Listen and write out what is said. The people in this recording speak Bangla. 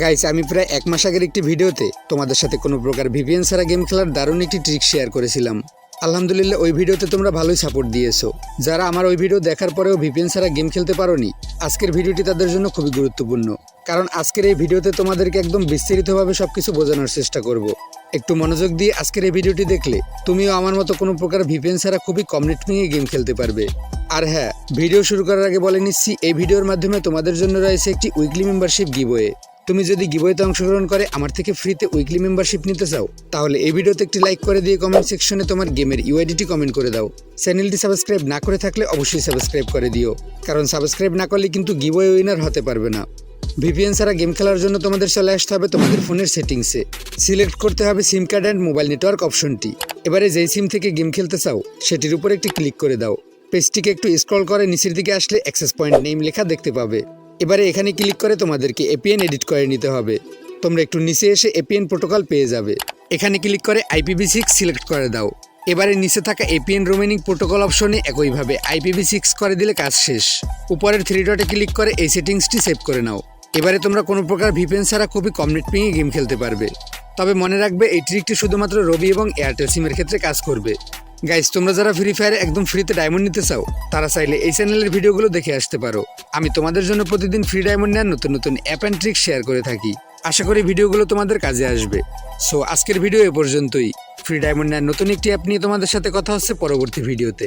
গাইস আমি প্রায় এক মাস আগের একটি ভিডিওতে তোমাদের সাথে কোনো প্রকার ভিপিএন ছাড়া গেম খেলার দারুণ একটি ট্রিক শেয়ার করেছিলাম। আলহামদুলিল্লাহ, ওই ভিডিওতে তোমরা ভালোই সাপোর্ট দিয়েছ। যারা আমার ওই ভিডিও দেখার পরেও ভিপিএন ছাড়া গেম খেলতে পারোনি, আজকের ভিডিওটি তাদের জন্য খুবই গুরুত্বপূর্ণ। কারণ আজকের এই ভিডিওতে তোমাদেরকে একদম বিস্তারিতভাবে সবকিছু বোঝানোর চেষ্টা করব। একটু মনোযোগ দিয়ে আজকের এই ভিডিওটি দেখলে তুমিও আমার মতো কোনো প্রকার ভিপিএন ছাড়া খুবই কম নিয়ে গেম খেলতে পারবে। আর হ্যাঁ ভিডিও শুরু করার আগে বলে নিচ্ছি, এই ভিডিওর মাধ্যমে তোমাদের জন্য রয়েছে একটি উইকলি মেম্বারশিপ গিবয়ে তুমি যদি গিবইতে অংশগ্রহণ করে আমার থেকে ফ্রিতে উইকলি মেম্বারশিপ নিতে চাও, তাহলে এই ভিডিওতে একটি লাইক করে দিয়ে কমেন্ট সেকশনে তোমার গেমের ইউআইডিটি কমেন্ট করে দাও। চ্যানেলটি সাবস্ক্রাইব না করে থাকলে অবশ্যই সাবস্ক্রাইব করে দিও। কারণ সাবস্ক্রাইব না করলে কিন্তু গিবয়ে উইনার হতে পারবে না। ভিপিএন ছাড়া গেম খেলার জন্য তোমাদের চলে আসতে হবে তোমাদের ফোনের সেটিংসে সিলেক্ট করতে হবে SIM card and mobile network অপশনটি এবারে যেই সিম থেকে গেম খেলতে চাও, সেটির উপর একটি ক্লিক করে দাও। পেজটিকে একটু স্ক্রল করে নিচের দিকে আসলে অ্যাক্সেস পয়েন্ট নেম লেখা দেখতে পাবে। এবারে এখানে ক্লিক করে তোমাদেরকে এপিএন এডিট করে নিতে হবে। তোমরা একটু নিচে এসে এপিএন প্রোটোকল পেয়ে যাবে। এখানে ক্লিক করে আইপিভি সিক্স সিলেক্ট করে দাও। এবারে নিচে থাকা এপিএন রোমেনিং প্রোটোকল অপশনে একইভাবে আইপিভি সিক্স করে দিলে কাজ শেষ। উপরের থ্রি ডটে ক্লিক করে এই সেটিংসটি সেভ করে নাও। এবারে তোমরা কোনো প্রকার ভিপিএন ছাড়া খুবই কম নেট পেয়ে গেম খেলতে পারবে। তবে মনে রাখবে এই ট্রিকটি শুধুমাত্র রবি এবং এয়ারটেল সিমের ক্ষেত্রে কাজ করবে। গাইস তোমরা যারা ফ্রি ফায়ার একদম ফ্রিতে ডায়মন্ড নিতে চাও, তারা চাইলে এই চ্যানেলের ভিডিওগুলো দেখে আসতে পারো। আমি তোমাদের জন্য প্রতিদিন ফ্রি ডায়মন্ড নেওয়ার নতুন নতুন অ্যাপ অ্যান্ড ট্রিক শেয়ার করে থাকি। আশা করি ভিডিওগুলো তোমাদের কাজে আসবে। সো আজকের ভিডিও এ পর্যন্তই। ফ্রি ডায়মন্ড নেওয়ার নতুন একটি অ্যাপ নিয়ে তোমাদের সাথে কথা হচ্ছে পরবর্তী ভিডিওতে